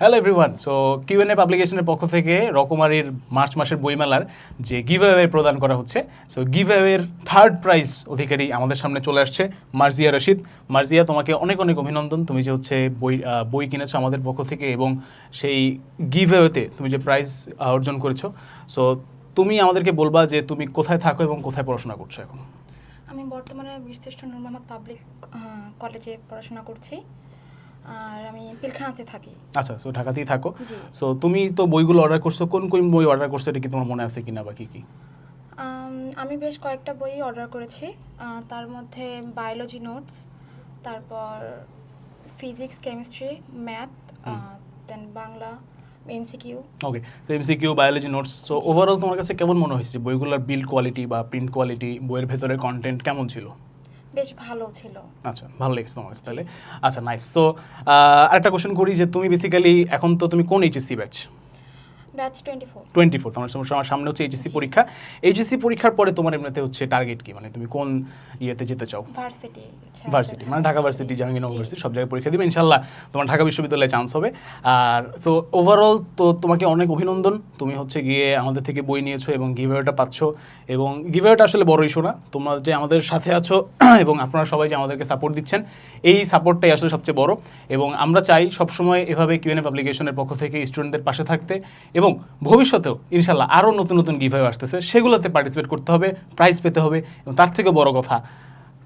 Hello everyone so QnA পাবলিকেশনের পক্ষ থেকে রকমারির মার্চ মাসের বইমেলার যে গিভ অ্যাওয়ে প্রদান করা হচ্ছে সো গিভ অ্যাওয়ের থার্ড প্রাইজ অধিকারী আমাদের সামনে চলে আসছে মার্জিয়া রশিদ। মার্জিয়া, তোমাকে অনেক অনেক অভিনন্দন। তুমি যে হচ্ছে বই বই কিনেছো আমাদের পক্ষ থেকে এবং সেই গিভ অ্যাওয়েতে তুমি যে প্রাইজ অর্জন করেছ। সো তুমি আমাদেরকে বলবা যে তুমি কোথায় থাকো এবং কোথায় পড়াশোনা করছ এখন? আমি বর্তমানে বীরশ্রেষ্ঠ নূর পাবলিক কলেজে পড়াশোনা করছি। আর আমি পিলখানাতে থাকি। আচ্ছা সো ঢাকাতেই থাকো। সো তুমি তো বইগুলো অর্ডার করছ কোন কোন বই অর্ডার করছ এটা কি তোমার মনে আছে কিনা বা কি কি? আমি বেশ কয়েকটা বই অর্ডার করেছি। তার মধ্যে বায়োলজি নোটস তারপর physics chemistry math then Bangla MCQ okay তো MCQ biology notes so overall তোমার কাছে কেমন মনে হয়েছে বইগুলোর বিল্ড কোয়ালিটি বা প্রিন্ট কোয়ালিটি বইয়ের ভেতরে কন্টেন্ট কেমন ছিল? বেশ ভালো ছিল। আচ্ছা ভালো লেগেছে তোমার তাহলে। আচ্ছা নাইস তো আরেকটা কোশ্চেন করি যে, তুমি বেসিক্যালি এখন তো তুমি কোন এইচএসসি ব্যাচ ব্যাচ তোমার সামনে- সামনে হচ্ছে এইচএসসি পরীক্ষা। এইচএসসি পরীক্ষার পরে তোমার এমনিতে হচ্ছে টার্গেট কি? মানে তুমি কোন ইয়েতে যেতে চাও? ভার্সিটি ভার্সিটি মানে ঢাকা ভার্সিটি জাহাঙ্গীর ইউনিভার্সিটি সব জায়গায় পরীক্ষা দিবে। তোমার ঢাকা বিশ্ববিদ্যালয়ে চান্স হবে। আর সো ওভারঅল তো তোমাকে অনেক অভিনন্দন। তুমি হচ্ছে গিয়ে আমাদের থেকে বই নিয়েছো এবং গিভওয়েটা পাচ্ছ। এবং গিভওয়েটা আসলে বড় ইস্যু না। তোমরা যে আমাদের সাথে আছো এবং আপনারা সবাই যে আমাদেরকে সাপোর্ট দিচ্ছেন এই সাপোর্টটাই আসলে সবচেয়ে বড়। এবং আমরা চাই সবসময় এভাবে কিউএনএ পাবলিকেশনের পক্ষ থেকে স্টুডেন্টদের পাশে থাকতে। এবং ভবিষ্যতেও ইনশাল্লাহ আরও নতুন নতুন গিভওয়ে আসতেছে, সেগুলোতে পার্টিসিপেট করতে হবে প্রাইজ পেতে হবে এবং তার থেকে বড় কথা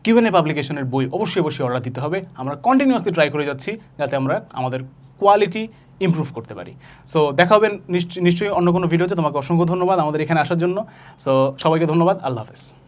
কিউএনএ পাবলিকেশনের বই অবশ্যই অবশ্যই অর্ডার দিতে হবে। আমরা কন্টিনিউয়াসলি ট্রাই করে যাচ্ছি যাতে আমরা আমাদের কোয়ালিটি ইম্প্রুভ করতে পারি। সো দেখা হবে নিশ্চয়ই নিশ্চয়ই অন্য কোনো ভিডিওতে তোমাকে অসংখ্য ধন্যবাদ আমাদের এখানে আসার জন্য। সো সবাইকে ধন্যবাদ। আল্লাহ হাফেজ।